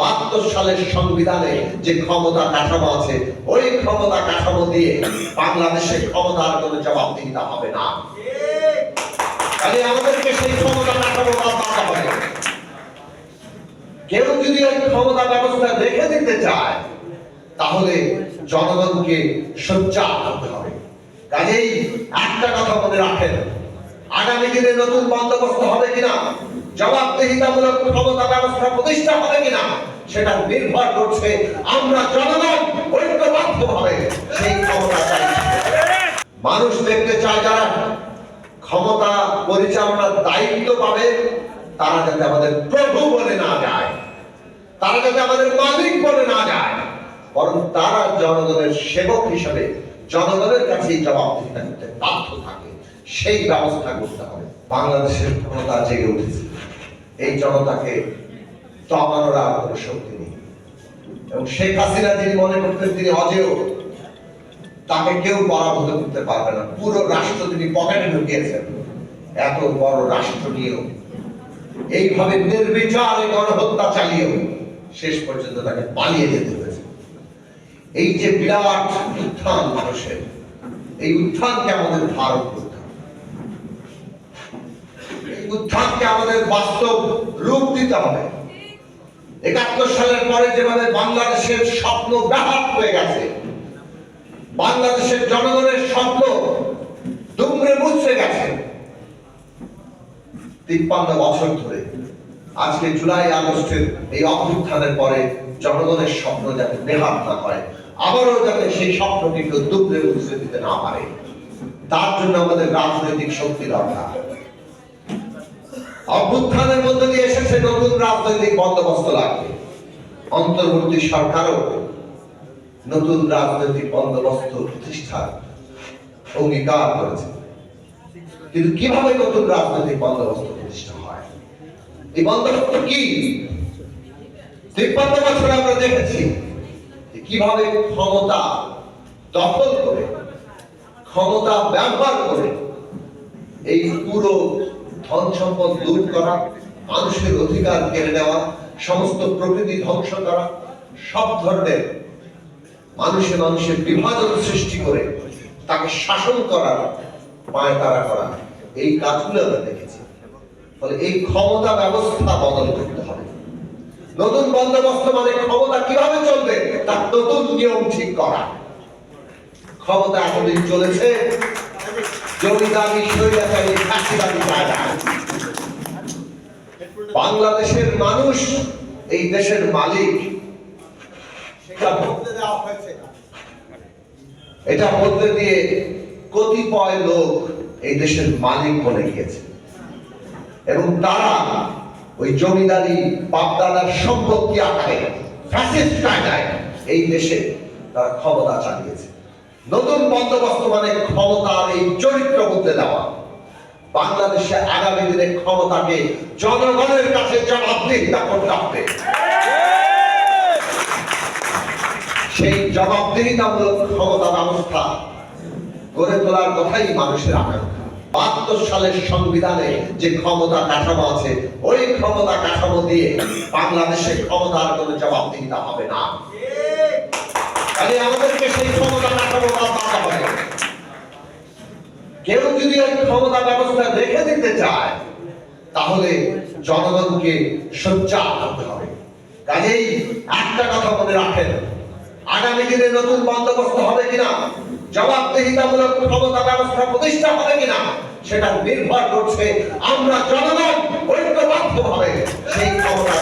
বাহাত্তর সালের সংবিধানে যে ক্ষমতা কাঠামো আছে, ওই ক্ষমতা কাঠামো দিয়ে বাংলাদেশের ক্ষমতার হবে না। আমাদেরকে সেই ক্ষমতা কাঠামো হবে। কেউ যদি ওই ক্ষমতা ব্যবস্থা রেখে দিতে চায়, তাহলে জনগণকে সোচ্চার করতে হবে। কাজেই একটা কথা মনে রাখেন, আগামী দিনে নতুন বন্দোবস্ত হবে কিনা? জবাবদিহিতামূলক ক্ষমতা ব্যবস্থা প্রতিষ্ঠা হবে কিনা সেটা নির্ভর করছে আমরা জনগণ ঐক্যবদ্ধ ভাবে সেই ক্ষমতা চাই। মানুষ দেখতে চায় যারা ক্ষমতা পরিচালনার দায়িত্ব পাবে, তারা যাতে আমাদের প্রভু বলে না যায়, তারা যাতে আমাদের মালিক বলে না যায়, বরং তারা জনগণের সেবক হিসেবে জনগণের কাছে জবাবদিহিতা করতে বাধ্য থাকে। সেই ব্যবস্থা করতে হবে। বাংলাদেশের ক্ষমতা জেগে উঠেছে। এই জনতাকে দমানোর আর কোনো শক্তি নেই। এবং শেখ হাসিনা যিনি মনে করতেন তিনি অজেয়, তাকে কেউ পরাভূত করতে পারবে না। পুরো রাষ্ট্র তিনি পকেটে ঢুকিয়েছেন। এত বড় রাষ্ট্র নিয়েও। এইভাবে নির্বিচারে গণহত্যা চালিয়েও শেষ পর্যন্ত তাকে পালিয়ে যেতে হয়েছে। এই যে বিরাট উত্থান মানুষের, এই উত্থানকে আমাদের ধারণ করতে উত্থানকে আমাদের বাস্তব রূপ দিতে হবে। একাত্তর সালের পরে যেভাবে বাংলাদেশের স্বপ্ন ব্যাহত হয়ে গেছে, বাংলাদেশের জনগণের স্বপ্ন দুমড়ে মুচড়ে গেছে। তিপ্পান্ন বছর ধরে আজকে জুলাই আগস্টের এই অভ্যুত্থানের পরে জনগণের স্বপ্ন যাতে নেহাত না হয়, আবারও যাতে সেই স্বপ্নটি কেউ দুমড়ে মুচড়ে দিতে না পারে, তার জন্য আমাদের রাজনৈতিক শক্তি দরকার। অভ্যুত্থানের মধ্যে দিয়ে এসেছে নতুন রাজনৈতিক বন্দোবস্ত লাগবে। অন্তর্বর্তী সরকারও নতুন রাজনৈতিক বন্দোবস্ত প্রতিষ্ঠার অঙ্গীকার করেছে। কিন্তু কীভাবে নতুন রাজনৈতিক বন্দোবস্ত প্রতিষ্ঠা হয়? এই বন্দোবস্ত কি? তিপ্পান্ন বছর আমরা দেখেছি কীভাবে ক্ষমতা দখল করে, ক্ষমতা ব্যবহার করে এই পুরো ধন সম্পদ দূর করা, মানুষের অধিকার কেড়ে নেওয়া, সমস্ত প্রকৃতি ধ্বংস করা, সব ধরনের মানুষে মানুষের বিভাজন সৃষ্টি করে তাকে শাসন করার পায় তারা করা। এই কাজগুলো আমরা দেখেছি। ফলে এই ক্ষমতা ব্যবস্থা বদল করতে হবে। নতুন বন্দোবস্ত মানে ক্ষমতা কীভাবে চলবে? তার নতুন নিয়ম ঠিক করা। ক্ষমতা এতদিন চলেছে জমিদারি স্বৈরাচারী ফাঁসিবাদী বাংলাদেশের মানুষ, এই দেশের মালিক এটা বদলে দিয়ে কতিপয় লোক এই দেশের মালিক বনে গিয়েছে। এবং তারা ওই জমিদারি বাপদাদার সম্পত্তি আকারে এই দেশে তারা ক্ষমতা চালিয়েছে। নতুন বন্দোবস্ত মানে ক্ষমতার এই চরিত্র বদলে দেওয়া। বাংলাদেশে আগামী দিনে ক্ষমতাকে জনগণের কাছে জবাবদিহিতা করতে হবে। সেই জবাবদিহিতামূলক ক্ষমতা ব্যবস্থা গড়ে তোলার কথাই মানুষের আকাঙ্ক্ষা। বাহাত্তর সালের সংবিধানে যে ক্ষমতা কাঠামো আছে, ওই ক্ষমতা কাঠামো দিয়ে বাংলাদেশের ক্ষমতার কোনো জবাবদিহিতা হবে না। কাজে আমাদেরকে সেই ক্ষমতা দেখানো বাধা হয় কেউ যদি এই ক্ষমতা ব্যবস্থা রেখে দিতে চায়, তাহলে জনগণকে সোচ্চার হতে হবে। কাজেই একটা কথা মনে রাখেন, আগামী দিনে নতুন বন্দোবস্ত হবে কিনা, জবাবদিহিতামূলক ক্ষমতা ব্যবস্থা প্রতিষ্ঠা হবে কিনা, সেটা নির্ভর করছে আমরা জনগণ ঐক্যবদ্ধ হবে সেই ক্ষমতা